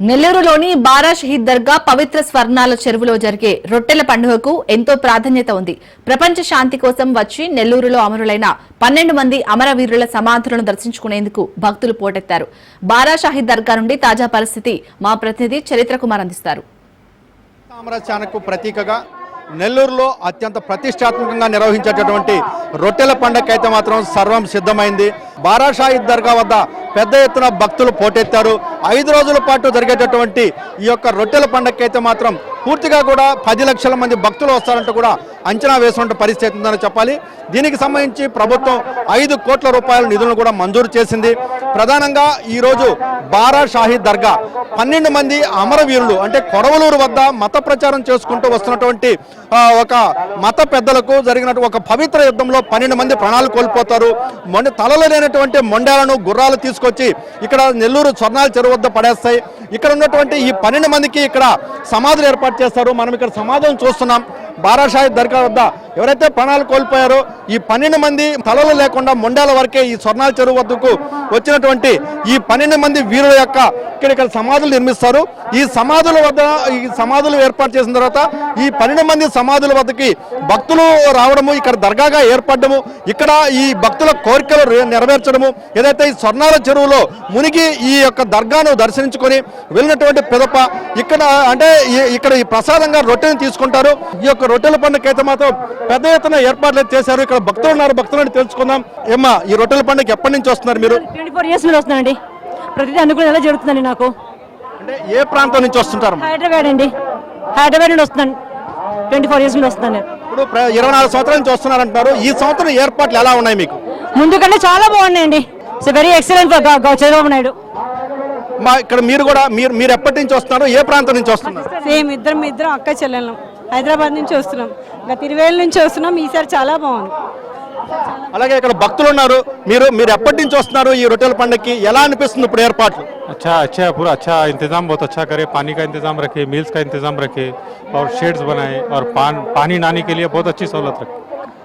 నెల్లూరులోని బారా షహీద్ దర్గా పవిత్ర స్వర్ణాల చెరువులో జరిగే రొట్టెల పండుగకు ఎంతో ప్రాధాన్యత ఉంది. ప్రపంచ శాంతి కోసం వచ్చి నెల్లూరులో అమరులైన పన్నెండు మంది అమరవీరుల సమాధులను దర్శించుకునేందుకు భక్తులు పోటెత్తారు. బారా షాహీద్ దర్గా నుండి తాజా పరిస్థితి మా ప్రతినిధి చరిత్ర కుమార్ అందిస్తారు ప్రతీకగా నెల్లూరులో అత్యంత ప్రతిష్టాత్మకంగా నిర్వహించేటటువంటి రొట్టెల పండగ అయితే మాత్రం సర్వం సిద్ధమైంది. బారాషాయి దర్గా వద్ద పెద్ద ఎత్తున భక్తులు పోటెత్తారు. ఐదు రోజుల పాటు జరిగేటటువంటి ఈ యొక్క రొట్టెల పండగ అయితే మాత్రం పూర్తిగా కూడా పది లక్షల మంది భక్తులు వస్తారంటూ కూడా అంచనా వేసుకుంటే పరిస్థితి ఉందని చెప్పాలి. దీనికి సంబంధించి ప్రభుత్వం ఐదు కోట్ల రూపాయల నిధులను కూడా మంజూరు చేసింది. ప్రధానంగా ఈరోజు బారా షాహీ దర్గా. పన్నెండు మంది అమరవీరులు అంటే కొడవలూరు వద్ద మత ప్రచారం చేసుకుంటూ వస్తున్నటువంటి ఒక మత పెద్దలకు జరిగినట్టు ఒక పవిత్ర యుద్ధంలో పన్నెండు మంది ప్రాణాలు కోల్పోతారు. మొండ తలలో లేనటువంటి మొండాలను గుర్రాలు తీసుకొచ్చి ఇక్కడ నెల్లూరు స్వర్ణాల చెరువు వద్ద పడేస్తాయి. ఇక్కడ ఉన్నటువంటి ఈ పన్నెండు మందికి ఇక్కడ సమాధులు ఏర్పాటు చేస్తారు. మనం ఇక్కడ సమాధులను చూస్తున్నాం. బారాషాయి దర్గా వద్ద ఎవరైతే ప్రాణాలు కోల్పోయారో ఈ పన్నెండు మంది తలలు లేకుండా మొండాల వరకే ఈ స్వర్ణాల చెరువు వద్దకు వచ్చినటువంటి ఈ పన్నెండు మంది వీరుల యొక్క ఇక్కడ ఇక్కడ సమాధులు నిర్మిస్తారు. ఈ సమాధుల వద్ద ఈ సమాధులు ఏర్పాటు చేసిన తర్వాత ఈ పన్నెండు మంది సమాధుల వద్దకి భక్తులు రావడము ఇక్కడ దర్గాగా ఏర్పడము ఇక్కడ ఈ భక్తుల కోరికలు నెరవేర్చడము ఏదైతే ఈ స్వర్ణాల చెరువులో మునిగి ఈ యొక్క దర్గాను దర్శించుకొని వెళ్ళినటువంటి పిదప ఇక్కడ అంటే ఇక్కడ ఈ ప్రసాదంగా రొట్టెని తీసుకుంటారు. ఈ యొక్క రొట్టెల పండుగ అయితే మాత్రం పెద్ద ఎత్తున ఏర్పాట్లు అయితే చేశారు. ఇక్కడ భక్తులు ఉన్నారు భక్తులని తెలుసుకుందాం. ఏమ్మా ఈ రొట్టెల పండుగ ఎప్పటి నుంచి వస్తున్నారు మీరు? ట్వంటీ ఫోర్ ఇయర్స్ మీద వస్తున్నానండి ప్రతిదీ ఎలా జరుగుతుందండి నాకు? అంటే ఏ ప్రాంతం నుంచి వస్తుంటారు? హైదరాబాద్ అండి. హైదరాబాద్ నుండి వస్తున్నాను. ట్వంటీ ఫోర్ ఇయర్స్ నుండి వస్తున్నాను. నేను ఇప్పుడు ఇరవై నాలుగు సంవత్సరాల నుంచి వస్తున్నారంటున్నారు ఈ సంవత్సరం ఏర్పాట్లు ఎలా ఉన్నాయి మీకు? ముందు కంటే చాలా బాగున్నాయండి. Very excellent Chandrababu Naidu. మా ఇక్కడ మీరు కూడా మీరు మీరు ఎప్పటి నుంచి వస్తున్నారు? ఏ ప్రాంతం నుంచి వస్తున్నారు? సేమ్ ఇద్దరం ఇద్దరం అక్క చెల్లెళ్ళం. హైదరాబాద్ నుంచి వస్తున్నాం గత ఇరవై ఏళ్ళ నుంచి వస్తున్నాం ఈసారి చాలా బాగుంది అలాగే ఇక్కడ భక్తులు ఉన్నారు మీరు మీరు ఎప్పటి నుంచి వస్తున్నారు ఈ రొట్టెల పండుగకి ఎలా అనిపిస్తుంది ఇప్పుడు ఏర్పాట్లు अच्छा अच्छा है पूरा अच्छा इंतज़ाम बहुत अच्छा करे पानी का इंतज़ाम रखे मील्स का इंतज़ाम रखे और शेड्स बनाए और पान पानी नाने के लिए बहुत अच्छी सहूलत रखे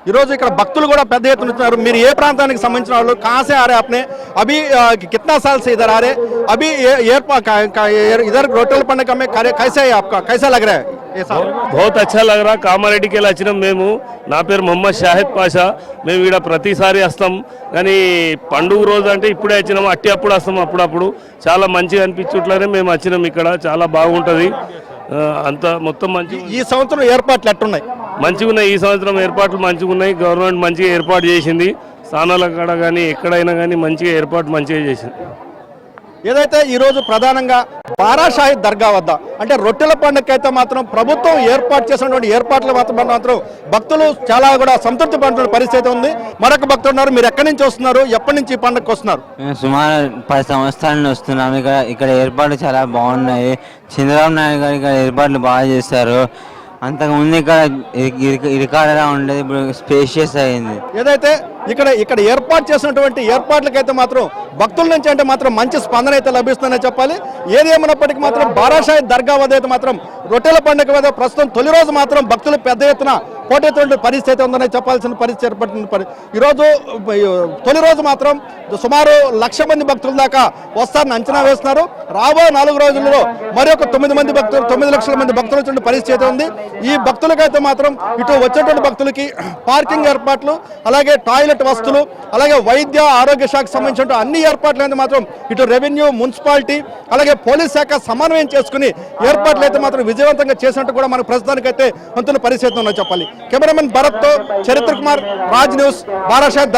ఈ రోజు ఇక్కడ భక్తులు కూడా పెద్ద ఎత్తున వస్తున్నారు మీరు ఏ ప్రాంతానికి సంబంధించిన వాళ్ళు కాసే ఆ రే అప్నే అభి ఆ, कितना साल से इधर आ रहे अभी ये एयरपा- का- का- ये- इधर रोटल पंडग में कार्य कैसा है आपका कैसा लग रहा है ये साल बहुत अच्छा लग रहा కామారెడ్డికి వెళ్ళి వచ్చినాం మేము నా పేరు మొహమ్మద్ షాహిద్ పాషా మేము ఇక్కడ ప్రతిసారి వస్తాం కానీ పండుగ రోజు అంటే ఇప్పుడే వచ్చినాం అట్టి అప్పుడు వస్తాం అప్పుడప్పుడు చాలా మంచిగా అనిపించుట్లనే మేము వచ్చినాం ఇక్కడ చాలా బాగుంటుంది ఆ, అంతా మొత్తం మంచి ఈ సంవత్సరం ఏర్పాట్లు ఎట్టున్నాయి మంచిగా ఉన్నాయి ఈ సంవత్సరం ఏర్పాట్లు మంచిగా ఉన్నాయి గవర్నమెంట్ మంచిగా ఏర్పాటు చేసింది స్థానాల కాడ కానీ ఎక్కడైనా కానీ మంచిగా ఏర్పాటు మంచిగా చేసింది ఏదైతే ఈ రోజు ప్రధానంగా బారాషాహి దర్గా వద్ద అంటే రొట్టెల పండుగ అయితే మాత్రం ప్రభుత్వం ఏర్పాటు చేసినటువంటి ఏర్పాట్ల మాత్రం మాత్రం భక్తులు చాలా కూడా సంతృప్తి పడుతున్న పరిస్థితి ఉంది. మరొక భక్తులు ఉన్నారు మీరు ఎక్కడి నుంచి వస్తున్నారు ఎప్పటి నుంచి ఈ పండుగకు వస్తున్నారు? మేము సుమారు పది సంవత్సరాల నుండి వస్తున్నాము ఇక్కడ ఇక్కడ ఏర్పాట్లు చాలా బాగున్నాయి. చంద్రబాబు నాయుడు గారు ఇక్కడ ఏర్పాట్లు బాగా చేశారు. అంతకుముందు ఇక్కడ ఇరి- ఇరి- ఇరికాడలా ఉండేది ఇప్పుడు స్పేషియస్ అయింది. ఏదైతే ఇక్కడ ఇక్కడ ఏర్పాటు చేసినటువంటి ఏర్పాట్లకైతే మాత్రం భక్తుల నుంచి అంటే మాత్రం మంచి స్పందన అయితే లభిస్తుందని చెప్పాలి. ఏది ఏమైనప్పటికీ మాత్రం బారాషాయి దర్గా వద్ద అయితే మాత్రం రొట్టెల పండుగ వద్ద ప్రస్తుతం తొలి రోజు మాత్రం భక్తులు పెద్ద ఎత్తున పోటెత్తున్న పరిస్థితి ఉందని చెప్పాల్సిన పరిస్థితి ఏర్పడుతుంది ఈరోజు తొలి రోజు మాత్రం సుమారు లక్ష మంది భక్తుల దాకా వస్తారని అంచనా వేస్తున్నారు. రాబోయే నాలుగు రోజుల్లో మరి ఒక తొమ్మిది మంది భక్తులు తొమ్మిది లక్షల మంది భక్తులు వచ్చిన పరిస్థితి అయితే ఉంది. ఈ భక్తులకైతే మాత్రం ఇటు వచ్చేటువంటి భక్తులకి పార్కింగ్ ఏర్పాట్లు అలాగే టాయిలెట్ వస్తువులు అలాగే వైద్య ఆరోగ్య శాఖకు సంబంధించిన అన్ని ఏర్పాట్లు అయితే మాత్రం ఇటు రెవెన్యూ మున్సిపాలిటీ అలాగే పోలీస్ శాఖ సమన్వయం చేసుకుని ఏర్పాట్లు అయితే మాత్రం విజయవంతంగా చేసినట్టు కూడా మనకు ప్రస్తుతానికైతే మంత్రులు పరిస్థితి ఉందని చెప్పాలి. కెమెరామెన్ భరత్తో చరిత్ర కుమార్ రాజ్ న్యూస్ బారాషాద్